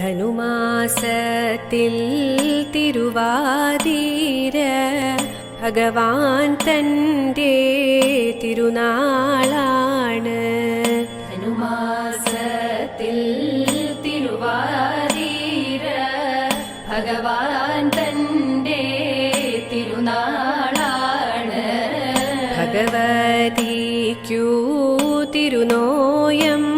ധനുമാസത്തിൽ തിരുവാതിര ഭഗവാൻ തന്റെ തിരുനാളാണ്. ധനുമാസത്തിൽ തിരുവാതിര ഭഗവാൻ തന്റെ തിരുനാളാണ്. ഭഗവതിക്കൂ തിരുനോയമ്പ്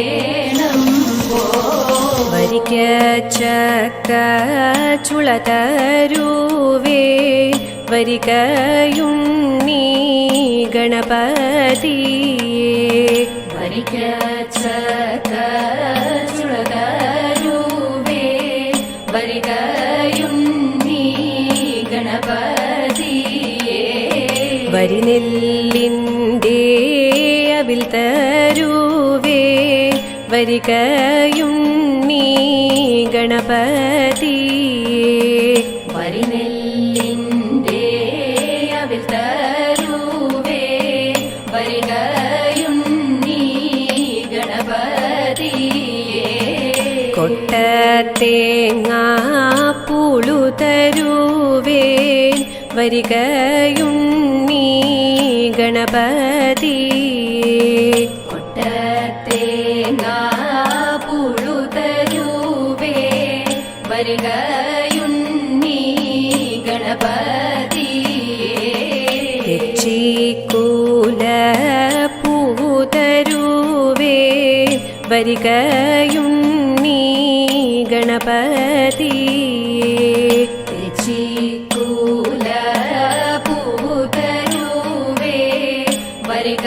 കുളിക്കേണം പോൽ വരിക്ക ചക്ക ചുളതരുവേ വരികയുണ്ണി ഗണപതിയേ. വരിക്കച്ചക്ക ചുളതരൂവേ വരികയുണ്ണി ഗണപതിയേ. വരിനെല്ലിന്റെ അവിൽ വരികയുണ്ണി നീ വരിനെല്ലിന്റെ അവിൽ തരൂവേ ഗണപതിയേ. കൊട്ടത്തേങ്ങ പുളു തരുവേ വരികയുണ്ണി ഗണപതിയേ. കൊട്ടത്തേങ്ങ പുഴുതരൂപേ വരികയുണ്ണി ഗണപതിയേ. തെച്ചിക്കൂല പൂതരുവേ വരികയുണ്ണി ഗണപതിയേ. തെച്ചിക്കൂല പൂതരൂപേ വരിക